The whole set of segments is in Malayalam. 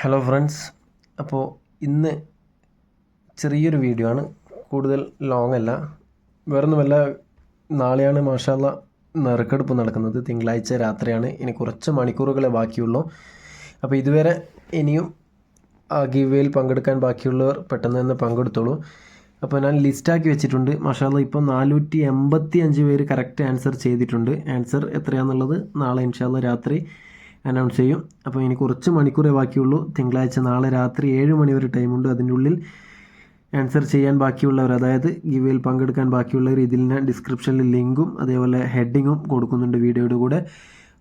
ഹലോ ഫ്രണ്ട്സ് അപ്പോൾ ഇന്ന് ചെറിയൊരു വീഡിയോ ആണ്. കൂടുതൽ ലോങ് അല്ല. വേറൊന്നുമല്ല നാളെയാണ് മാഷാല്ല നറുക്കെടുപ്പ് നടക്കുന്നത്. തിങ്കളാഴ്ച രാത്രിയാണ്. ഇനി കുറച്ച് മണിക്കൂറുകളെ ബാക്കിയുള്ളൂ. അപ്പോൾ ഇതുവരെ ഇനിയും ആ ഗിവേയിൽ പങ്കെടുക്കാൻ ബാക്കിയുള്ളവർ പെട്ടെന്ന് തന്നെ പങ്കെടുത്തോളൂ. അപ്പോൾ ഞാൻ ലിസ്റ്റാക്കി വെച്ചിട്ടുണ്ട്. മഷാല ഇപ്പോൾ നാനൂറ്റി എൺപത്തി അഞ്ച് പേര് കറക്റ്റ് ആൻസർ ചെയ്തിട്ടുണ്ട്. ആൻസർ എത്രയാണെന്നുള്ളത് നാളെ ഇൻഷാല്ല രാത്രി അനൗൺസ് ചെയ്യും. അപ്പോൾ ഇനി കുറച്ച് മണിക്കൂറേ ബാക്കിയുള്ളൂ. തിങ്കളാഴ്ച നാളെ രാത്രി ഏഴ് മണി വരെ ടൈമുണ്ട് അതിന്റെ ഉള്ളിൽ ആൻസർ ചെയ്യാൻ ബാക്കിയുള്ളവർ. അതായത് ഗിവയിൽ പങ്കെടുക്കാൻ ബാക്കിയുള്ളവർ ഇതിൽ ഞാൻ ഡിസ്ക്രിപ്ഷനിൽ ലിങ്കും അതേപോലെ ഹെഡിങ്ങും കൊടുക്കുന്നുണ്ട് വീഡിയോയുടെ കൂടെ.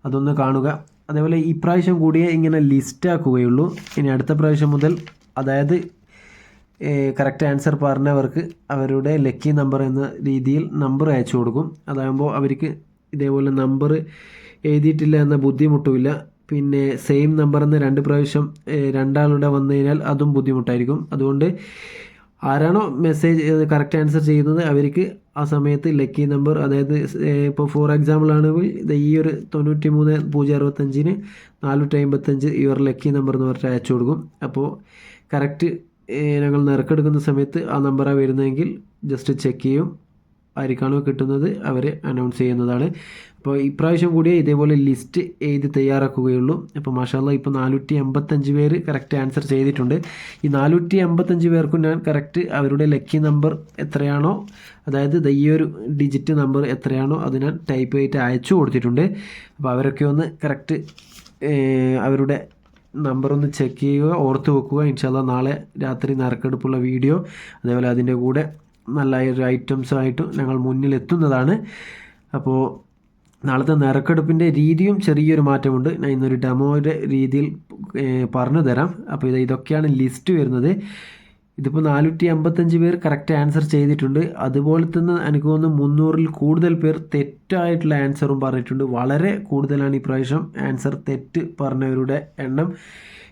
അതൊന്ന് കാണുക. അതേപോലെ ഈ പ്രാവശ്യം കൂടിയേ ഇങ്ങനെ ലിസ്റ്റ് ആക്കുകയുള്ളൂ. ഇനി അടുത്ത പ്രാവശ്യം മുതൽ അതായത് കറക്റ്റ് ആൻസർ പറഞ്ഞവർക്ക് അവരുടെ ലക്കി നമ്പർ എന്ന രീതിയിൽ നമ്പർ അയച്ചു കൊടുക്കും. അതാകുമ്പോൾ അവർക്ക് ഇതേപോലെ നമ്പർ എഴുതിയിട്ടില്ല എന്ന ബുദ്ധിമുട്ടുമില്ല. പിന്നെ സെയിം നമ്പർ എന്ന് രണ്ട് പ്രാവശ്യം രണ്ടാളുടെ വന്നു കഴിഞ്ഞാൽ അതും ബുദ്ധിമുട്ടായിരിക്കും. അതുകൊണ്ട് ആരാണോ മെസ്സേജ് കറക്റ്റ് ആൻസർ ചെയ്യുന്നത് അവർക്ക് ആ സമയത്ത് ലക്കി നമ്പർ അതായത് ഇപ്പോൾ ഫോർ എക്സാമ്പിൾ ആണെങ്കിൽ ഈ ഒരു തൊണ്ണൂറ്റി മൂന്ന് പൂജ്യം അറുപത്തഞ്ചിന് നാനൂറ്റി അമ്പത്തഞ്ച് യുവർ ലക്കി നമ്പർ എന്ന് പറഞ്ഞിട്ട് അയച്ചു കൊടുക്കും. അപ്പോൾ കറക്റ്റ് ഞങ്ങൾ നിറക്കെടുക്കുന്ന സമയത്ത് ആ നമ്പറാണ് വരുന്നതെങ്കിൽ ജസ്റ്റ് ചെക്ക് ചെയ്യും. ആർക്കാണോ കിട്ടുന്നത്? അവർ അനൗൺസ് ചെയ്യുന്നതാണ്. അപ്പോൾ ഇപ്രാവശ്യം കൂടി ഇതേപോലെ ലിസ്റ്റ് എഴുതി തയ്യാറാക്കുകയുള്ളൂ. അപ്പോൾ മാഷാല്ല ഇപ്പോൾ നാനൂറ്റി എൺപത്തഞ്ച് പേര് കറക്റ്റ് ആൻസർ ചെയ്തിട്ടുണ്ട്. ഈ നാനൂറ്റി എൺപത്തഞ്ച് പേർക്കും ഞാൻ കറക്റ്റ് അവരുടെ ലക്കി നമ്പർ എത്രയാണോ അതായത് ഈ ഒരു ഡിജിറ്റ് നമ്പർ എത്രയാണോ അത് ഞാൻ ടൈപ്പ് ചെയ്തിട്ട് അയച്ചു കൊടുത്തിട്ടുണ്ട്. അപ്പോൾ അവരൊക്കെ ഒന്ന് കറക്റ്റ് അവരുടെ നമ്പർ ഒന്ന് ചെക്ക് ചെയ്യുക ഓർത്ത് വെക്കുക. ഇൻഷാല്ല നാളെ രാത്രി നറുക്കെടുപ്പുള്ള വീഡിയോ അതേപോലെ അതിന്റെ കൂടെ നല്ല ഒരു ഐറ്റംസുമായിട്ട് ഞങ്ങൾ മുന്നിൽ എത്തുന്നതാണ് അപ്പോൾ നാളത്തെ നറുക്കെടുപ്പിന്റെ രീതിയും ചെറിയൊരു മാറ്റമുണ്ട്. ഞാൻ ഇന്നൊരു ഡെമോയുടെ രീതിയിൽ പറഞ്ഞു തരാം അപ്പോൾ ഇത് ഇതൊക്കെയാണ് ലിസ്റ്റ് വരുന്നത്. ഇതിപ്പോൾ നാനൂറ്റി അമ്പത്തഞ്ച് പേർ കറക്റ്റ് ആൻസർ ചെയ്തിട്ടുണ്ട്. അതുപോലെ തന്നെ എനിക്ക് തോന്നുന്നു മുന്നൂറിൽ കൂടുതൽ പേർ തെറ്റായിട്ടുള്ള ആൻസറും പറഞ്ഞിട്ടുണ്ട്. വളരെ കൂടുതലാണ് ഈ പ്രാവശ്യം ആൻസർ തെറ്റ് പറഞ്ഞവരുടെ എണ്ണം.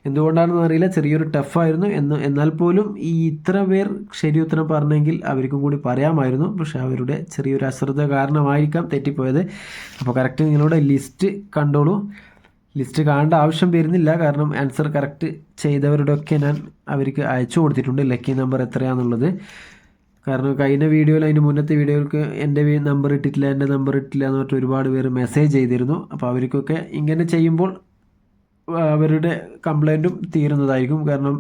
എന്തുകൊണ്ടാണെന്ന് അറിയില്ല. ചെറിയൊരു ടഫായിരുന്നു എന്ന് എന്നാൽ പോലും ഈ ഇത്ര പേർ ശരി ഉത്തരം പറഞ്ഞെങ്കിൽ അവർക്കും കൂടി പറയാമായിരുന്നു. പക്ഷേ അവരുടെ ചെറിയൊരു അശ്രദ്ധ കാരണമായിരിക്കാം തെറ്റിപ്പോയത്. അപ്പോൾ കറക്റ്റ് നിങ്ങളുടെ ലിസ്റ്റ് കണ്ടോളൂ. ലിസ്റ്റ് കാണേണ്ട ആവശ്യം വരുന്നില്ല. കാരണം ആൻസർ കറക്റ്റ് ചെയ്തവരുടെയൊക്കെ ഞാൻ അവർക്ക് അയച്ചു കൊടുത്തിട്ടുണ്ട്. ലക്കി നമ്പർ എത്രയാണെന്നുള്ളത് കാരണം കഴിഞ്ഞ വീഡിയോയിൽ അതിന് മുന്നത്തെ വീഡിയോകൾക്ക് എന്റെ നമ്പർ ഇട്ടിട്ടില്ല എന്റെ നമ്പർ ഇട്ടില്ല എന്ന് പറഞ്ഞിട്ട് ഒരുപാട് പേര് മെസ്സേജ് ചെയ്തിരുന്നു. അപ്പോൾ അവർക്കൊക്കെ ഇങ്ങനെ ചെയ്യുമ്പോൾ അവരുടെ കംപ്ലൈന്റും തീരുന്നതായിരിക്കും. കാരണം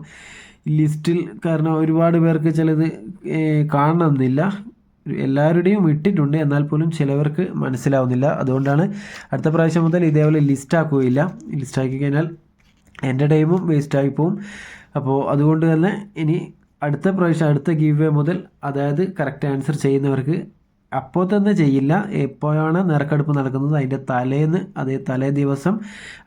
ലിസ്റ്റിൽ കാരണം ഒരുപാട് പേർക്ക് ചിലത് കാണണമെന്നില്ല. എല്ലാവരുടെയും വിട്ടിട്ടുണ്ട്. എന്നാൽ പോലും ചിലവർക്ക് മനസ്സിലാവുന്നില്ല. അതുകൊണ്ടാണ് അടുത്ത പ്രാവശ്യം മുതൽ ഇതേപോലെ ലിസ്റ്റ് ആക്കുകയില്ല. ലിസ്റ്റ് ആക്കി കഴിഞ്ഞാൽ എന്റെ ടൈമും വേസ്റ്റായി പോവും. അപ്പോൾ അതുകൊണ്ട് തന്നെ ഇനി അടുത്ത പ്രാവശ്യം അടുത്ത ഗീവ് വേ മുതൽ അതായത് കറക്റ്റ് ആൻസർ ചെയ്യുന്നവർക്ക് അപ്പോൾ തന്നെ ചെയ്യില്ല. എപ്പോഴാണ് നറുക്കെടുപ്പ് നടക്കുന്നത്? അതിന്റെ തലേന്ന് അതേ തലേ ദിവസം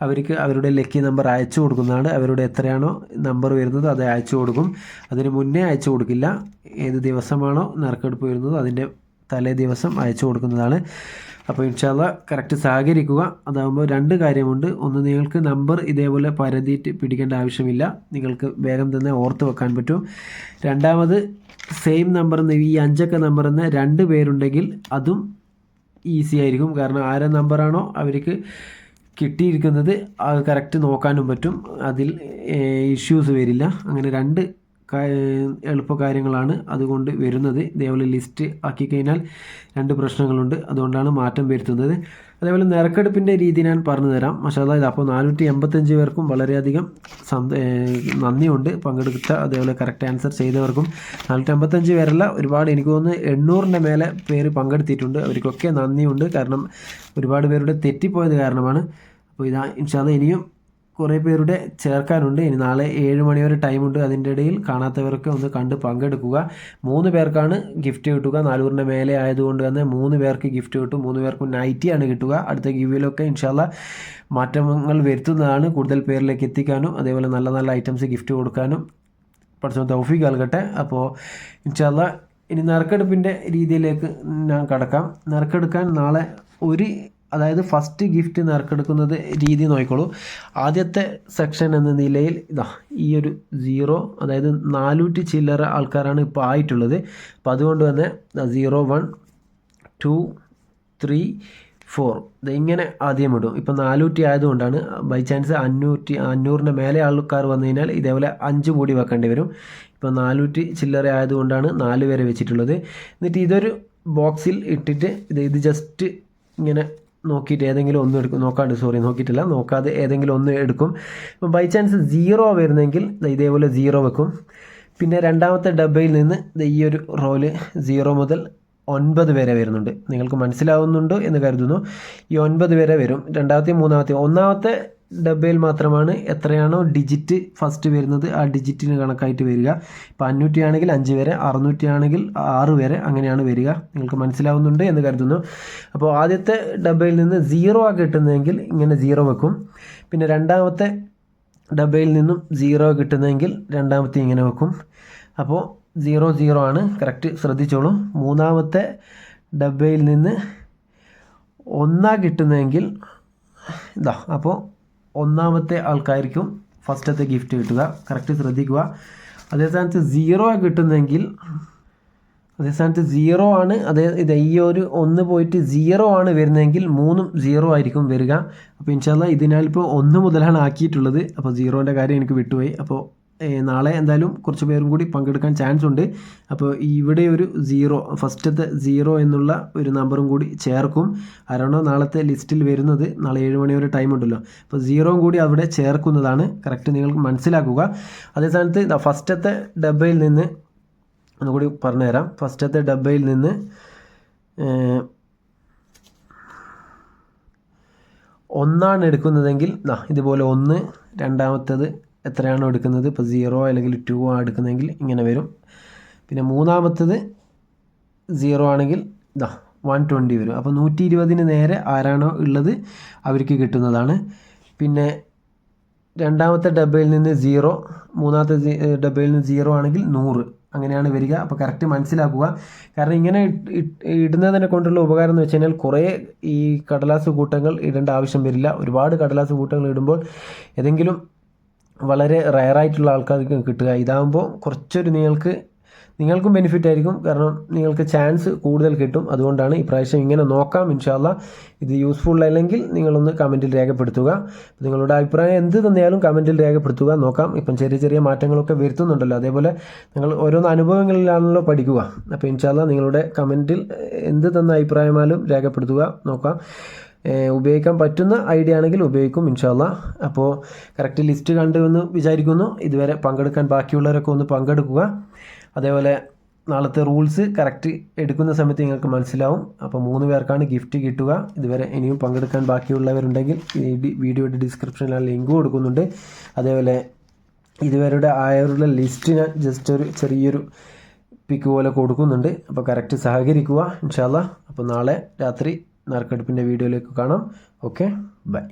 അവർക്ക് അവരുടെ ലക്കി നമ്പർ അയച്ചു കൊടുക്കുന്നതാണ്. അവരുടെ എത്രയാണോ നമ്പർ വരുന്നത് അത് അയച്ചു കൊടുക്കും. അതിന് മുന്നേ അയച്ചു കൊടുക്കില്ല. ഏത് ദിവസമാണോ നറുക്കെടുപ്പ് വരുന്നത് അതിന്റെ തലേ ദിവസം അയച്ചു കൊടുക്കുന്നതാണ്. അപ്പോൾ ഇൻഷാല്ല കറക്റ്റ് സഹകരിക്കുക. അതാകുമ്പോൾ രണ്ട് കാര്യമുണ്ട്. ഒന്ന് നിങ്ങൾക്ക് നമ്പർ ഇതേപോലെ പരതിയിട്ട് പിടിക്കേണ്ട ആവശ്യമില്ല. നിങ്ങൾക്ക് വേഗം തന്നെ ഓർത്ത് വെക്കാൻ പറ്റും. രണ്ടാമത് സെയിം നമ്പർ എന്ന് ഈ അഞ്ചക്ക നമ്പർ എന്ന് രണ്ട് പേരുണ്ടെങ്കിൽ അതും ഈസി ആയിരിക്കും. കാരണം ആരെ നമ്പറാണോ അവർക്ക് കിട്ടിയിരിക്കുന്നത് അത് കറക്റ്റ് നോക്കാനും പറ്റും. അതിൽ ഇഷ്യൂസ് വരില്ല. അങ്ങനെ രണ്ട് എളുപ്പ കാര്യങ്ങളാണ് അതുകൊണ്ട് വരുന്നത്. ഇതേപോലെ ലിസ്റ്റ് ആക്കി കഴിഞ്ഞാൽ രണ്ട് പ്രശ്നങ്ങളുണ്ട്. അതുകൊണ്ടാണ് മാറ്റം വരുത്തുന്നത്. അതേപോലെ നറുക്കെടുപ്പിന്റെ രീതി ഞാൻ പറഞ്ഞു തരാം. മഷാല ഇത് അപ്പോൾ നാനൂറ്റി എൺപത്തഞ്ച് പേർക്കും വളരെയധികം നന്ദിയുണ്ട്. പങ്കെടുത്ത അതേപോലെ കറക്റ്റ് ആൻസർ ചെയ്തവർക്കും നാനൂറ്റി അമ്പത്തഞ്ച് പേരല്ല ഒരുപാട് എനിക്ക് തോന്നുന്നു എണ്ണൂറിന്റെ മേലെ പേര് പങ്കെടുത്തിട്ടുണ്ട് അവർക്കൊക്കെ നന്ദിയുണ്ട്. കാരണം ഒരുപാട് പേരുടെ തെറ്റിപ്പോയത് കാരണമാണ്. അപ്പോൾ ഇതാ ഇൻഷാല്ല ഇനിയും കുറേ പേരുടെ ചേർക്കാനുണ്ട്. ഇനി നാളെ ഏഴ് മണി വരെ ടൈമുണ്ട് അതിന്റെ ഇടയിൽ കാണാത്തവർക്ക് ഒന്ന് കണ്ട് പങ്കെടുക്കുക. മൂന്ന് പേർക്കാണ് ഗിഫ്റ്റ് കിട്ടുക. നാലൂറിന്റെ മേലെ ആയതുകൊണ്ട് തന്നെ മൂന്ന് പേർക്ക് ഗിഫ്റ്റ് കിട്ടും. മൂന്ന് പേർക്കും നൈറ്റിയാണ് കിട്ടുക. അടുത്ത ഗിവിലൊക്കെ ഇൻഷാല്ല മാറ്റങ്ങൾ വരുത്തുന്നതാണ് കൂടുതൽ പേരിലേക്ക് എത്തിക്കാനും അതേപോലെ നല്ല നല്ല ഐറ്റംസ് ഗിഫ്റ്റ് കൊടുക്കാനും. പഠിച്ച തൗഫീഖ് നൽകട്ടെ. അപ്പോൾ ഇൻഷാല്ല ഇനി നറുക്കെടുപ്പിന്റെ രീതിയിലേക്ക് ഞാൻ കടക്കാം. നറുക്കെടുക്കാൻ നാളെ ഒരു അതായത് ഫസ്റ്റ് ഗിഫ്റ്റ് നറുക്കെടുക്കുന്നത് രീതി നോക്കിക്കോളൂ. ആദ്യത്തെ സെക്ഷൻ എന്ന നിലയിൽ ഇതാ ഈ ഒരു സീറോ അതായത് നാനൂറ്റി ചില്ലറ ആൾക്കാരാണ് ഇപ്പോൾ ആയിട്ടുള്ളത്. അപ്പോൾ അതുകൊണ്ട് തന്നെ zero one two three four ഇങ്ങനെ ആദ്യം ഇടും. ഇപ്പം നാനൂറ്റി ആയതുകൊണ്ടാണ് ബൈ ചാൻസ് അഞ്ഞൂറ്റി അഞ്ഞൂറിന്റെ മേലെ ആൾക്കാർ വന്നു കഴിഞ്ഞാൽ ഇതേപോലെ അഞ്ച് കൂടി വെക്കേണ്ടി വരും. ഇപ്പം നാനൂറ്റി ചില്ലറ ആയതുകൊണ്ടാണ് നാല് വരെ വെച്ചിട്ടുള്ളത്. എന്നിട്ട് ഇതൊരു ബോക്സിൽ ഇട്ടിട്ട് ഇത് ഇത് ജസ്റ്റ് ഇങ്ങനെ നോക്കിയിട്ട് ഏതെങ്കിലും ഒന്ന് എടുക്കും. നോക്കാണ്ട് സോറി നോക്കിയിട്ടില്ല. നോക്കാതെ ഏതെങ്കിലും ഒന്ന് എടുക്കും. ഇപ്പം ബൈ ചാൻസ് സീറോ വരുന്നെങ്കിൽ ഇതേപോലെ സീറോ വെക്കും. പിന്നെ രണ്ടാമത്തെ ഡബയിൽ നിന്ന് ഈ ഒരു റോൽ സീറോ മുതൽ ഒൻപത് വരെ വരുന്നുണ്ട്. നിങ്ങൾക്ക് മനസ്സിലാവുന്നുണ്ടോ എന്ന് കരുതുന്നു. ഈ ഒൻപത് വരെ വരും. രണ്ടാമത്തെയും മൂന്നാമത്തെയും. ഒന്നാമത്തെ ഡബയിൽ മാത്രമാണ്. എത്രയാണോ ഡിജിറ്റ് ഫസ്റ്റ് വരുന്നത് ആ ഡിജിറ്റിന് കണക്കായിട്ട് വരിക. ഇപ്പോൾ അഞ്ഞൂറ്റി ആണെങ്കിൽ അഞ്ച് വരെ അറുന്നൂറ്റി ആണെങ്കിൽ ആറ് വരെ അങ്ങനെയാണ് വരിക. നിങ്ങൾക്ക് മനസ്സിലാവുന്നുണ്ട് എന്ന് കരുതുന്നു. അപ്പോൾ ആദ്യത്തെ ഡബയിൽ നിന്ന് സീറോ ആ കിട്ടുന്നതെങ്കിൽ ഇങ്ങനെ സീറോ വെക്കും. പിന്നെ രണ്ടാമത്തെ ഡബയിൽ നിന്നും സീറോ കിട്ടുന്നതെങ്കിൽ രണ്ടാമത്തെ ഇങ്ങനെ വെക്കും. അപ്പോൾ സീറോ സീറോ ആണ്. കറക്റ്റ് ശ്രദ്ധിച്ചോളൂ. മൂന്നാമത്തെ ഡബയിൽ നിന്ന് ഒന്നാ കിട്ടുന്നതെങ്കിൽ ഇതാ അപ്പോൾ ഒന്നാമത്തെ ആൾക്കാർക്കും ഫസ്റ്റത്തെ ഗിഫ്റ്റ് കിട്ടുക. കറക്റ്റ് ശ്രദ്ധിക്കുക. അതേ സ്ഥാനത്ത് സീറോ കിട്ടുന്നെങ്കിൽ അതേ സ്ഥാനത്ത് സീറോ ആണ്. അതേ ഇത് ഈ ഒരു ഒന്ന് പോയിട്ട് സീറോ ആണ് വരുന്നതെങ്കിൽ മൂന്നും സീറോ ആയിരിക്കും വരിക. അപ്പോൾ ഇൻഷാല്ല ഇതിനാലിപ്പോൾ ഒന്ന് മുതലാണ് ആക്കിയിട്ടുള്ളത്. അപ്പോൾ സീറോന്റെ കാര്യം എനിക്ക് വിട്ടുപോയി. അപ്പോൾ നാളെ എന്തായാലും കുറച്ച് പേരും കൂടി പങ്കെടുക്കാൻ ചാൻസ് ഉണ്ട്. അപ്പോൾ ഇവിടെ ഒരു സീറോ ഫസ്റ്റത്തെ സീറോ എന്നുള്ള ഒരു നമ്പറും കൂടി ചേർക്കും. ആരാണോ നാളത്തെ ലിസ്റ്റിൽ വരുന്നത്. നാളെ ഏഴ് മണി വരെ ടൈം ഉണ്ടല്ലോ. അപ്പോൾ സീറോയും കൂടി അവിടെ ചേർക്കുന്നതാണ്. കറക്റ്റ് നിങ്ങൾക്ക് മനസ്സിലാക്കുക. അതേ സ്ഥാനത്ത് ഫസ്റ്റത്തെ ഡബയിൽ നിന്ന് ഒന്നുകൂടി പറഞ്ഞുതരാം. ഫസ്റ്റത്തെ ഡബയിൽ നിന്ന് ഒന്നാണ് എടുക്കുന്നതെങ്കിൽ ഇതുപോലെ ഒന്ന് രണ്ടാമത്തേത് എത്രയാണോ എടുക്കുന്നത്? ഇപ്പോൾ സീറോ അല്ലെങ്കിൽ ടു ആണ് എടുക്കുന്നതെങ്കിൽ ഇങ്ങനെ വരും. പിന്നെ മൂന്നാമത്തത് സീറോ ആണെങ്കിൽ ഇതാ വൺ ട്വന്റി വരും. അപ്പോൾ നൂറ്റി ഇരുപതിന് നേരെ ആരാണോ ഉള്ളത് അവർക്ക് കിട്ടുന്നതാണ്. പിന്നെ രണ്ടാമത്തെ ഡബയിൽ നിന്ന് സീറോ മൂന്നാമത്തെ ഡബയിൽ നിന്ന് സീറോ ആണെങ്കിൽ നൂറ്. അങ്ങനെയാണ് വരിക. അപ്പോൾ കറക്റ്റ് മനസ്സിലാക്കുക. കാരണം ഇങ്ങനെ ഇടുന്നതിനെ കൊണ്ടുള്ള ഉപകാരം എന്ന് വെച്ച് കഴിഞ്ഞാൽ കുറേ ഈ കടലാസ് കൂട്ടങ്ങൾ ഇടേണ്ട ആവശ്യം വരില്ല. ഒരുപാട് കടലാസ് കൂട്ടങ്ങൾ ഇടുമ്പോൾ ഏതെങ്കിലും വളരെ റയറായിട്ടുള്ള ആൾക്കാർക്ക് കിട്ടുക. ഇതാകുമ്പോൾ കുറച്ചൊരു നിങ്ങൾക്ക് നിങ്ങൾക്കും ബെനിഫിറ്റ് ആയിരിക്കും. കാരണം നിങ്ങൾക്ക് ചാൻസ് കൂടുതൽ കിട്ടും. അതുകൊണ്ടാണ് ഇപ്രാവശ്യം ഇങ്ങനെ നോക്കാം. ഇൻഷാല്ല ഇത് യൂസ്ഫുൾ അല്ലെങ്കിൽ നിങ്ങളൊന്ന് കമന്റിൽ രേഖപ്പെടുത്തുക. നിങ്ങളുടെ അഭിപ്രായം എന്ത് തന്നെയാലും കമന്റിൽ രേഖപ്പെടുത്തുക. നോക്കാം. ഇപ്പം ചെറിയ ചെറിയ മാറ്റങ്ങളൊക്കെ വരുത്തുന്നുണ്ടല്ലോ. അതേപോലെ നിങ്ങൾ ഓരോന്ന് അനുഭവങ്ങളിലാണല്ലോ പഠിക്കുക. അപ്പോൾ ഇൻഷാല്ല നിങ്ങളുടെ കമന്റിൽ എന്ത് തന്ന അഭിപ്രായമാലും രേഖപ്പെടുത്തുക. നോക്കാം. ഉപയോഗിക്കാൻ പറ്റുന്ന ഐഡിയ ആണെങ്കിൽ ഉപയോഗിക്കും ഇൻഷാല്ല അപ്പോൾ കറക്റ്റ് ലിസ്റ്റ് കണ്ടു എന്ന് വിചാരിക്കുന്നു. ഇതുവരെ പങ്കെടുക്കാൻ ബാക്കിയുള്ളവരൊക്കെ ഒന്ന് പങ്കെടുക്കുക. അതേപോലെ നാളത്തെ റൂൾസ് കറക്റ്റ് എടുക്കുന്ന സമയത്ത് നിങ്ങൾക്ക് മനസ്സിലാവും. അപ്പോൾ മൂന്ന് പേർക്കാണ് ഗിഫ്റ്റ് കിട്ടുക. ഇതുവരെ ഇനിയും പങ്കെടുക്കാൻ ബാക്കിയുള്ളവരുണ്ടെങ്കിൽ വീഡിയോയുടെ ഡിസ്ക്രിപ്ഷനിൽ ആ ലിങ്ക് കൊടുക്കുന്നുണ്ട്. അതേപോലെ ഇതുവരുടെ ആയവരുടെ ലിസ്റ്റ് ഞാൻ ജസ്റ്റ് ഒരു ചെറിയൊരു പിക്ക് പോലെ കൊടുക്കുന്നുണ്ട്. അപ്പോൾ കറക്റ്റ് സഹകരിക്കുക ഇൻഷാല്ല അപ്പോൾ നാളെ രാത്രി നറുക്കെടുപ്പിന്റെ വീഡിയോയിലേക്ക് കാണാം. Okay bye